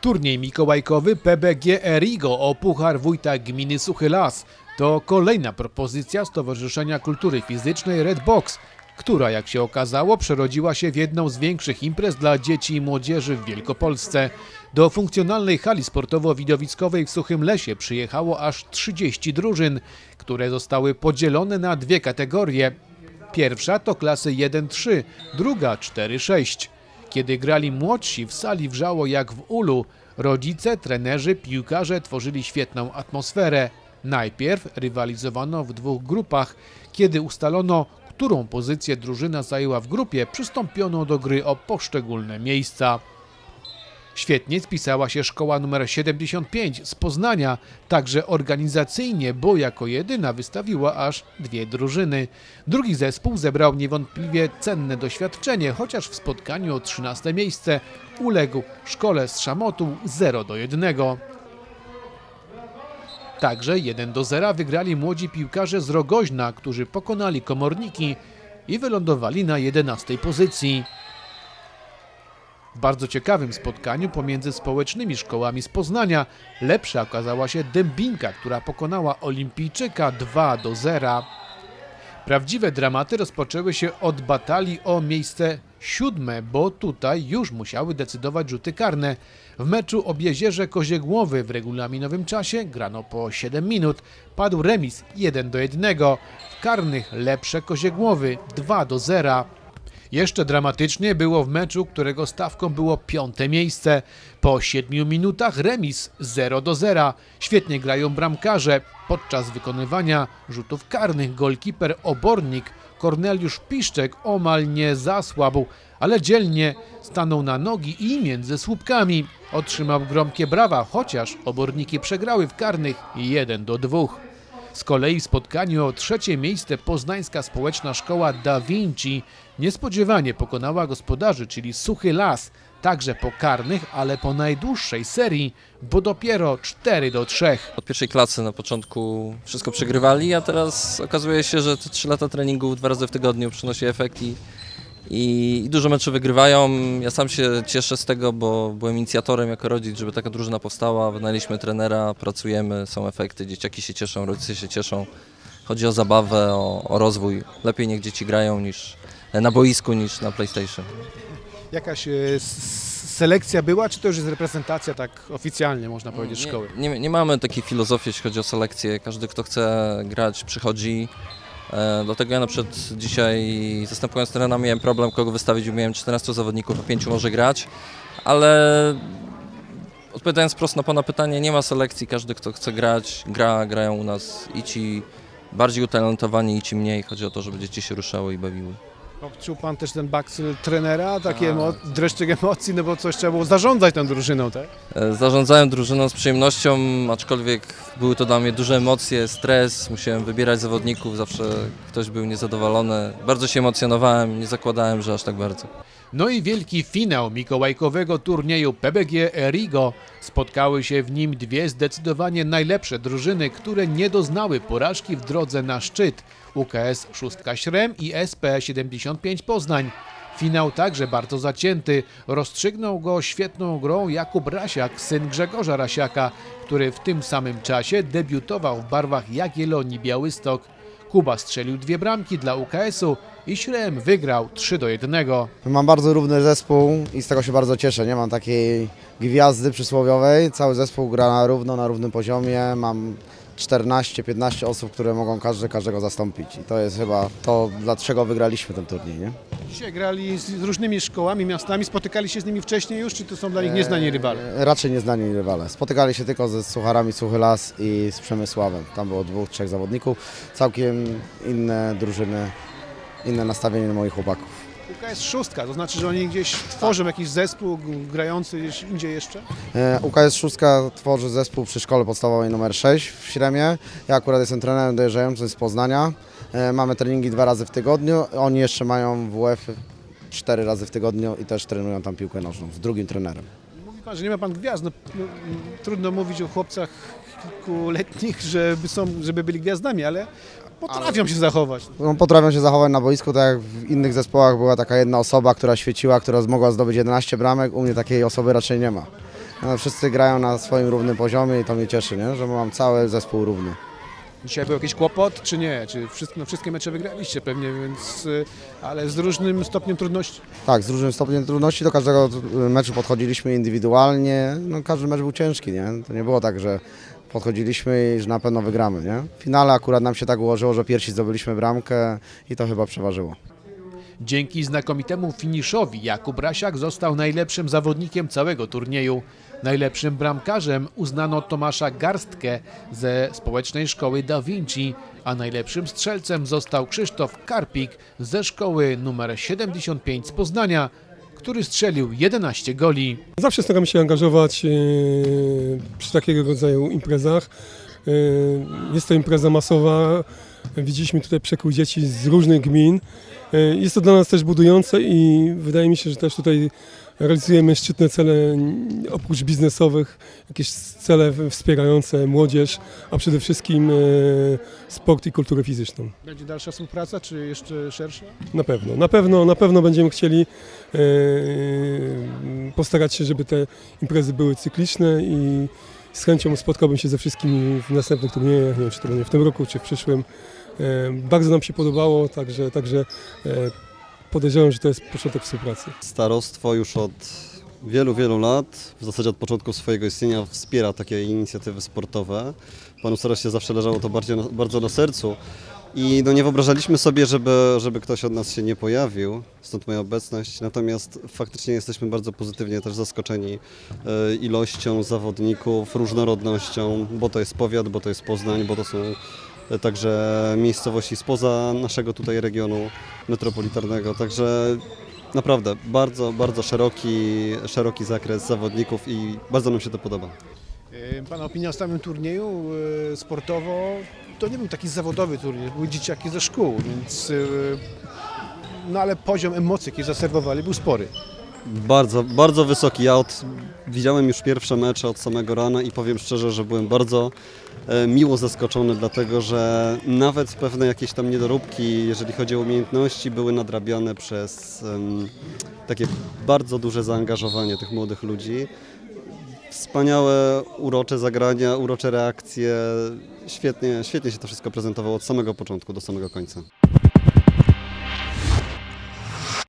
Turniej mikołajkowy PBG Erigo o Puchar Wójta Gminy Suchy Las to kolejna propozycja Stowarzyszenia Kultury Fizycznej Red Box, która jak się okazało przerodziła się w jedną z większych imprez dla dzieci i młodzieży w Wielkopolsce. Do funkcjonalnej hali sportowo-widowiskowej w Suchym Lesie przyjechało aż 30 drużyn, które zostały podzielone na dwie kategorie. Pierwsza to klasy 1-3, druga 4-6. Kiedy grali młodsi, w sali wrzało jak w ulu. Rodzice, trenerzy, piłkarze tworzyli świetną atmosferę. Najpierw rywalizowano w dwóch grupach. Kiedy ustalono, którą pozycję drużyna zajęła w grupie, przystąpiono do gry o poszczególne miejsca. Świetnie spisała się szkoła nr 75 z Poznania, także organizacyjnie, bo jako jedyna wystawiła aż dwie drużyny. Drugi zespół zebrał niewątpliwie cenne doświadczenie, chociaż w spotkaniu o 13 miejsce uległ szkole z Szamotu 0 do 1. Także 1 do 0 wygrali młodzi piłkarze z Rogoźna, którzy pokonali komorniki i wylądowali na 11 pozycji. Bardzo ciekawym spotkaniu pomiędzy społecznymi szkołami z Poznania lepsza okazała się Dębinka, która pokonała Olimpijczyka 2 do 0. Prawdziwe dramaty rozpoczęły się od batalii o miejsce siódme, bo tutaj już musiały decydować rzuty karne. W meczu o Biezierze Koziegłowy w regulaminowym czasie grano po 7 minut. Padł remis 1 do 1. W karnych lepsze Koziegłowy 2 do 0. Jeszcze dramatycznie było w meczu, którego stawką było piąte miejsce. Po 7 minutach remis 0 do 0. Świetnie grają bramkarze. Podczas wykonywania rzutów karnych golkiper obornik Korneliusz Piszczek omal nie zasłabł, ale dzielnie stanął na nogi i między słupkami. Otrzymał gromkie brawa, chociaż oborniki przegrały w karnych 1 do 2. Z kolei w spotkaniu o trzecie miejsce poznańska społeczna szkoła Da Vinci niespodziewanie pokonała gospodarzy, czyli Suchy Las, także po karnych, ale po najdłuższej serii, bo dopiero 4 do 3. Od pierwszej klasy na początku wszystko przegrywali, a teraz okazuje się, że te 3 lata treningu dwa razy w tygodniu przynosi efekt i, i, i dużo meczów wygrywają. Ja sam się cieszę z tego, bo byłem inicjatorem jako rodzic, żeby taka drużyna powstała. Wynajęliśmy trenera, pracujemy, są efekty, dzieciaki się cieszą, rodzice się cieszą. Chodzi o zabawę, o, o rozwój. Lepiej niech dzieci grają niż na boisku niż na PlayStation. Jakaś e, selekcja była, czy to już jest reprezentacja tak oficjalnie, można powiedzieć, szkoły? Nie, nie, nie mamy takiej filozofii, jeśli chodzi o selekcję. Każdy, kto chce grać, przychodzi. E, dlatego ja na przykład dzisiaj zastępując trenera miałem problem, kogo wystawić. Miałem 14 zawodników, a 5 może grać, ale odpowiadając prosto na Pana pytanie, nie ma selekcji. Każdy, kto chce grać, gra, grają u nas i ci bardziej utalentowani, i ci mniej. Chodzi o to, żeby dzieci się ruszały i bawiły. Odczuł pan też ten bakcyl trenera, taki Tak. emo- dreszczyk emocji, no bo coś trzeba było zarządzać tą drużyną, tak? E, Zarządzałem drużyną z przyjemnością, aczkolwiek były to dla mnie duże emocje, stres, musiałem wybierać zawodników, zawsze ktoś był niezadowolony. Bardzo się emocjonowałem, nie zakładałem, że aż tak bardzo. No i wielki finał mikołajkowego turnieju PBG Erigo. Spotkały się w nim dwie zdecydowanie najlepsze drużyny, które nie doznały porażki w drodze na szczyt. UKS 6 Śrem i SP 75 Poznań. Finał także bardzo zacięty. Rozstrzygnął go świetną grą Jakub Rasiak, syn Grzegorza Rasiaka, który w tym samym czasie debiutował w barwach Jagiellonii Białystok. Kuba strzelił dwie bramki dla UKS-u i Śrem wygrał 3 do 1. Mam bardzo równy zespół i z tego się bardzo cieszę. Nie mam takiej gwiazdy przysłowiowej. Cały zespół gra na równo, na równym poziomie. Mam 14-15 osób, które mogą każdy każdego zastąpić. I to jest chyba to, dlaczego wygraliśmy ten turniej. Nie? Dzisiaj grali z różnymi szkołami, miastami, spotykali się z nimi wcześniej już, czy to są dla nich nieznani rywale? E, Raczej nieznani rywale. Spotykali się tylko ze Sucharami Suchy Las i z Przemysławem. Tam było dwóch, trzech zawodników. Całkiem inne drużyny, inne nastawienie moich chłopaków. UKS szóstka, to znaczy, że oni gdzieś tworzą jakiś zespół grający gdzieś indziej jeszcze? E, UKS Szóstka tworzy zespół przy szkole podstawowej numer 6 w Śremie. Ja akurat jestem trenerem dojeżdżającym z Poznania. E, Mamy treningi dwa razy w tygodniu. Oni jeszcze mają WF cztery razy w tygodniu i też trenują tam piłkę nożną z drugim trenerem. Pan, że nie ma pan gwiazd. No, no, trudno mówić o chłopcach kilkuletnich, żeby, są, żeby byli gwiazdami, ale potrafią się zachować. No, potrafią się zachować na boisku, tak jak w innych zespołach była taka jedna osoba, która świeciła, która mogła zdobyć 11 bramek. U mnie takiej osoby raczej nie ma. No, wszyscy grają na swoim równym poziomie i to mnie cieszy, nie? że mam cały zespół równy. Dzisiaj był jakiś kłopot, czy nie? Czy wszystko, no, wszystkie mecze wygraliście pewnie, więc, y, ale z różnym stopniem trudności? Tak, z różnym stopniem trudności do każdego meczu podchodziliśmy indywidualnie. No, każdy mecz był ciężki, nie? To nie było tak, że podchodziliśmy i że na pewno wygramy, nie? W finale akurat nam się tak ułożyło, że pierwsi zdobyliśmy bramkę i to chyba przeważyło. Dzięki znakomitemu finiszowi Jakub Rasiak został najlepszym zawodnikiem całego turnieju. Najlepszym bramkarzem uznano Tomasza Garstkę ze społecznej szkoły Da Vinci, a najlepszym strzelcem został Krzysztof Karpik ze szkoły numer 75 z Poznania, który strzelił 11 goli. Zawsze staramy się angażować e, przy takiego rodzaju imprezach. E, Jest to impreza masowa. Widzieliśmy tutaj przekrój dzieci z różnych gmin. E, Jest to dla nas też budujące i wydaje mi się, że też tutaj realizujemy szczytne cele oprócz biznesowych, jakieś cele wspierające młodzież, a przede wszystkim e, sport i kulturę fizyczną. Będzie dalsza współpraca, czy jeszcze szersza? Na pewno, na pewno, na pewno będziemy chcieli e, postarać się, żeby te imprezy były cykliczne i z chęcią spotkałbym się ze wszystkimi w następnych turniejach, nie wiem czy to będzie w tym roku, czy w przyszłym. E, bardzo nam się podobało, także, także e, podejrzewam, że to jest początek współpracy. Starostwo już od wielu, wielu lat, w zasadzie od początku swojego istnienia, wspiera takie inicjatywy sportowe. Panu staroście zawsze leżało to bardziej, bardzo na sercu i no nie wyobrażaliśmy sobie, żeby, żeby ktoś od nas się nie pojawił, stąd moja obecność. Natomiast faktycznie jesteśmy bardzo pozytywnie też zaskoczeni e, ilością zawodników, różnorodnością, bo to jest powiat, bo to jest Poznań, bo to są także miejscowości spoza naszego tutaj regionu metropolitarnego. Także Naprawdę, bardzo, bardzo szeroki, szeroki zakres zawodników i bardzo nam się to podoba. E, Pana opinia o samym turnieju e, sportowo to nie był taki zawodowy turniej, były dzieciaki ze szkół, więc e, no ale poziom emocji, jaki zaserwowali był spory. Bardzo, bardzo wysoki. Ja od, widziałem już pierwsze mecze od samego rana i powiem szczerze, że byłem bardzo e, miło zaskoczony, dlatego że nawet pewne jakieś tam niedoróbki, jeżeli chodzi o umiejętności, były nadrabiane przez takie bardzo duże zaangażowanie tych młodych ludzi. Wspaniałe, urocze zagrania, urocze reakcje. Świetnie, świetnie się to wszystko prezentowało od samego początku do samego końca.